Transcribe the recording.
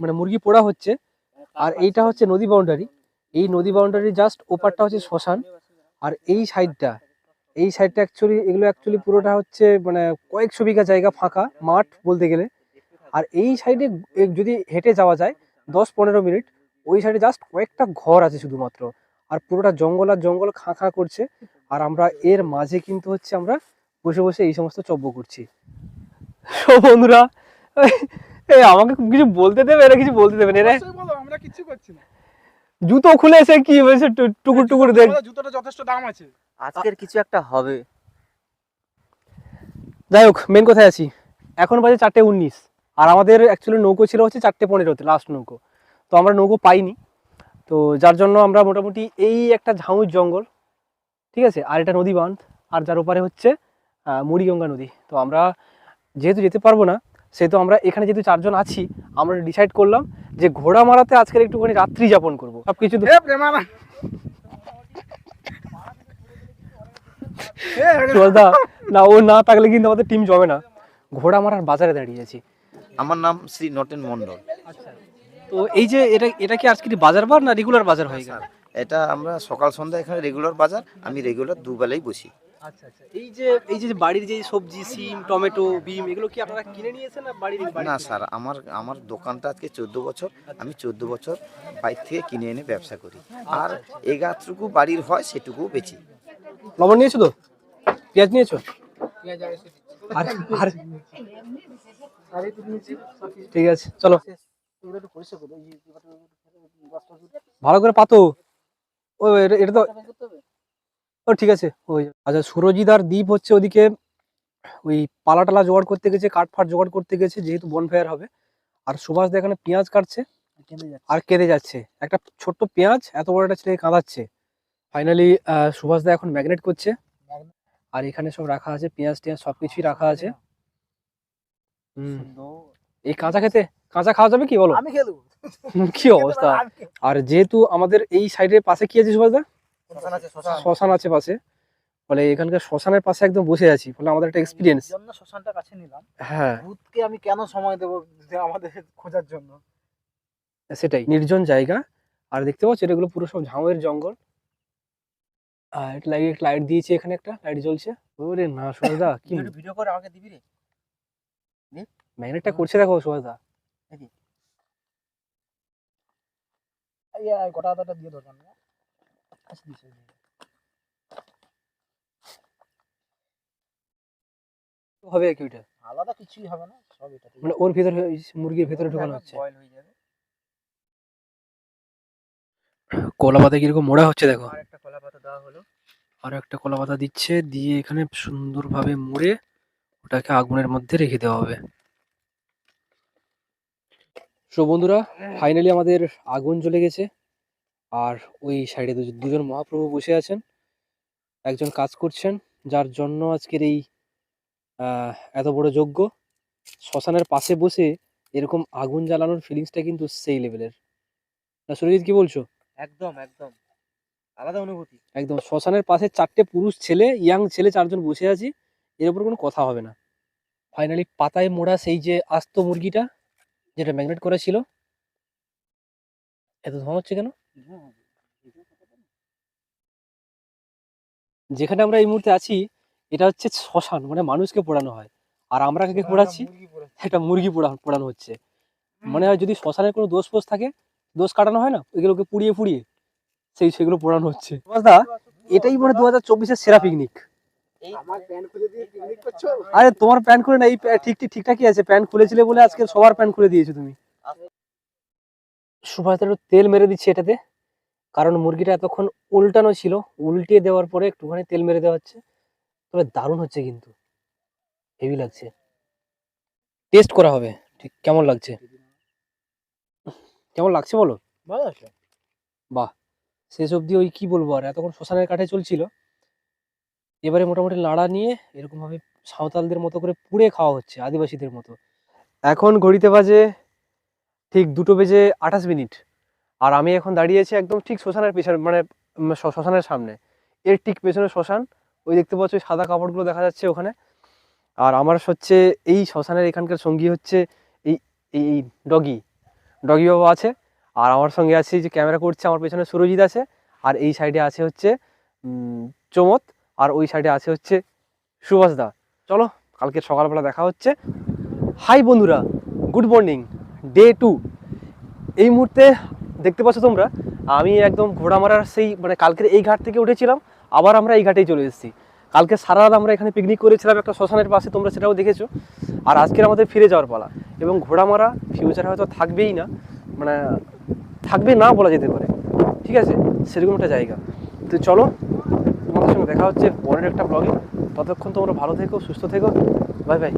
মানে মুরগি পোড়া হচ্ছে আর এইটা হচ্ছে নদী বাউন্ডারি এই নদী বাউন্ডারি জাস্ট ওপারটা হচ্ছে শ্মশান আর এই সাইডটা এই সাইডটা অ্যাকচুয়ালি এগুলো অ্যাকচুয়ালি পুরোটা হচ্ছে মানে কয়েকশো বিঘা জায়গা ফাঁকা মাঠ বলতে গেলে। আর এই সাইডে যদি হেঁটে যাওয়া যায় দশ পনেরো মিনিট ওই সাইডে জাস্ট কয়েকটা ঘর আছে শুধুমাত্র। আর পুরোটা জঙ্গল আর জঙ্গল খাঁ খাঁ করছে আর আমরা এর মাঝে কিন্তু হচ্ছে আমরা বসে বসে এই সমস্ত চব্য করছি। সো বন্ধুরা এই আমাকে কিছু বলতে দেবে এরা কিছু বলতে দেবে না এরা আমরা কিচ্ছু করছি না। জুতো খুলে এসে কি হয়েছে টুকুর টুকুর দেখ। জুতোটা যথেষ্ট দাম আছে। আজকের কিছু একটা হবে। যাই হোক মেন কোথায় আছি। এখন বাজে চারটে উনিশ আর আমাদের অ্যাকচুয়ালি নৌকো ছিল হচ্ছে চারটে পনেরোতে লাস্ট নৌকো। তো আমরা নৌকো পাইনি। তো যার জন্য আমরা মোটামুটি এই একটা ঝাউর জঙ্গল ঠিক আছে? আর এটা নদী বাঁধ আর যার ওপারে হচ্ছে মুড়িগঙ্গা নদী। তো আমরা যেহেতু যেতে পারব না সেহেতু আমরা এখানে যেহেতু চারজন আছি আমরা ডিসাইড করলাম যে ঘোড়া মারাতে আজকের একটুখানি রাত্রি যাপন করব। সব কিছু না ও না থাকলে কিন্তু আমাদের টিম জমে না। ঘোড়া মারার বাজারে দাঁড়িয়ে আছি। আমার নাম শ্রী নটেন মন্ডল তো এই যে এটা এটা কি আজকে বাজার বার না রেগুলার বাজার হয়ে গেল? এটা আমরা সকাল সন্ধ্যা এখানে রেগুলার বাজার আমি রেগুলার দুবেলাই বসি। আচ্ছা আচ্ছা এই যে এই যে বাড়ির যে সবজি সিম টমেটো বিম এগুলো কি আপনারা কিনে নিয়েছেন না বাড়ির না স্যার আমার আমার দোকানটা আজকে চোদ্দ বছর আমি চোদ্দ বছর বাইর থেকে কিনে এনে ব্যবসা করি আর এগাটুকু বাড়ির হয় সেটুকু বেচি লবণ নিয়েছো তো পেঁয়াজ নিয়েছো আর আর ঠিক আছে চলো ভালো করে পাতো ও এটা এটা তো ও ঠিক আছে ওই আচ্ছা সুরজিৎ আর দ্বীপ হচ্ছে ওদিকে ওই পালা টালা জোগাড় করতে গেছে কাঠ ফাট জোগাড় করতে গেছে যেহেতু বনফায়ার হবে। আর সুভাষ দা এখানে পেঁয়াজ কাটছে। আর কেঁদে যাচ্ছে। একটা ছোট্ট পেঁয়াজ এত বড় একটা ছেলে কাঁদাচ্ছে। ফাইনালি সুভাষ দা এখন ম্যাগনেট করছে। আর এখানে সব রাখা আছে পেঁয়াজ টেঁয়াজ সবকিছুই রাখা আছে। হুম। এই কাঁচা খেতে কাঁচা খাওয়া যাবে কি বলো? কি অবস্থা। আর যেহেতু আমাদের এই সাইডের পাশে কি আছে সুভাষ দা? শ্মশান আছে পাশে। ফলে এখানকার শ্মশানের পাশে একদম বসে আছি। ফলে আমাদের একটা এক্সপিরিয়েন্স জন্য শ্মশানটা কাছে নিলাম। হ্যাঁ। ভূতকে আমি কেন সময় দেবো যে আমাদের খোঁজার জন্য? সেটাই নির্জন জায়গা। আর দেখতে পাচ্ছ এগুলো পুরো সব ঝাউয়ের জঙ্গল। আর একটা লাইট লাইট দিয়েছে এখানে একটা। লাইট জ্বলছে। ওরে না সুভাষদা কি? ভিডিও করে আমাকে দিবি রে? ম্যাগনেটটা করছে দেখো এই গোটা দিয়ে দরকার দিছে হবে কি ওইটা? আলাদা কিছুই হবে না সব এটা মানে ওর ভিতরে মুরগির ভিতরে ঢোকানো হচ্ছে। বয়েল হয়ে যাবে। কলা পাতা কীরকম মোড়া হচ্ছে দেখো। আর একটা কলা পাতা দেওয়া হলো। আর একটা কলা পাতা দিচ্ছে দিয়ে এখানে সুন্দরভাবে মুড়ে ওটাকে আগুনের মধ্যে রেখে দেওয়া হবে। সো বন্ধুরা ফাইনালি আমাদের আগুন জ্বলে গেছে। আর ওই সাইডে দুজন মহাপ্রভু বসে আছেন। একজন কাজ করছেন যার জন্য আজকের এই এত বড় যজ্ঞ। শ্মশানের পাশে বসে এরকম আগুন জ্বালানোর ফিলিংসটা কিন্তু সেই লেভেলের না সুরজিৎ কি বলছো? একদম একদম। আলাদা অনুভূতি। একদম শ্মশানের পাশে চারটে পুরুষ ছেলে ইয়াং ছেলে চারজন বসে আছি এর উপর কোনো কথা হবে না। ফাইনালি পাতায় মোড়া সেই যে আস্ত মুরগিটা যেটা ম্যাগনেট করা ছিল এত ধোঁয়া হচ্ছে কেন? যেখানে আমরা এই মুহূর্তে আছি এটা হচ্ছে শ্মশান মানে মানুষকে পোড়ানো হয়। আর আমরা কাকে পোড়াচ্ছি? একটা মুরগি পোড়া পোড়ানো হচ্ছে। মনে হয় যদি শ্মশানের কোনো দোষ ফোষ থাকে দোষ কাটানো হয় না ওইগুলোকে পুড়িয়ে পুড়িয়ে সেই সেগুলো পোড়ানো হচ্ছে। দা এটাই মানে দু হাজার চব্বিশের সেরা পিকনিক করছ? আরে তোমার প্যান্ট খুলে না এই ঠিক ঠিক ঠিকঠাকই আছে। প্যান্ট খুলেছিলে বলে আজকে সবার প্যান্ট খুলে দিয়েছ তুমি। সুভাষ একটু তেল মেরে দিচ্ছে এটাতে। কারণ মুরগিটা এতক্ষণ উল্টানো ছিল উল্টিয়ে দেওয়ার পরে একটুখানি তেল মেরে দেওয়া হচ্ছে। তবে দারুণ হচ্ছে কিন্তু। হেভি লাগছে। টেস্ট করা হবে। ঠিক কেমন লাগছে? কেমন লাগছে বলো? ভালো আছে শেষ অবধি ওই কি বলব আর এতক্ষণ শ্মশানের কাঠে চলছিল। এবারে মোটামুটি লাড়া নিয়ে এরকমভাবে সাঁওতালদের মতো করে পুড়ে খাওয়া হচ্ছে আদিবাসীদের মতো। এখন ঘড়িতে বাজে ঠিক দুটো বেজে আঠাশ মিনিট। আর আমি এখন দাঁড়িয়ে আছি একদম ঠিক শ্মশানের পেছনে মানে শ্মশানের সামনে। এর ঠিক পেছনে শ্মশান, ওই দেখতে পাচ্ছ ওই সাদা কাপড়গুলো দেখা যাচ্ছে ওখানে। আর আমার হচ্ছে এই শ্মশানের এখানকার সঙ্গী হচ্ছে এই এই ডগি। ডগি বাবা আছে, আর আমার সঙ্গে আছে যে ক্যামেরা করছে আমার পেছনে সুরজিৎ আছে, আর এই সাইডে আছে হচ্ছে চমৎ আর ওই সাইডে আছে হচ্ছে সুভাষ দা। চলো, কালকে সকালবেলা দেখা হচ্ছে। হাই বন্ধুরা, গুড মর্নিং। ডে টু এই মুহূর্তে দেখতে পাচ্ছ তোমরা, আমি একদম ঘোড়া মারার সেই মানে কালকের এই ঘাট থেকে উঠেছিলাম, আবার আমরা এই ঘাটেই চলে এসেছি। কালকে সারা রাত আমরা এখানে পিকনিক করেছিলাম, একটা শ্মশানের পাশে, তোমরা সেটাও দেখেছ। আর আজকের আমাদের ফিরে যাওয়ার পালা। এবং ঘোড়া মারা ফিউচারে হয়তো থাকবেই না মানে থাকবে না বলা যেতে পারে। ঠিক আছে? সেরকম একটা জায়গা। তো চলো, তোমাদের সঙ্গে দেখা হচ্ছে পরের একটা ব্লগে ততক্ষণ তোমরা ভালো থেকো, সুস্থ থেকো। Bye bye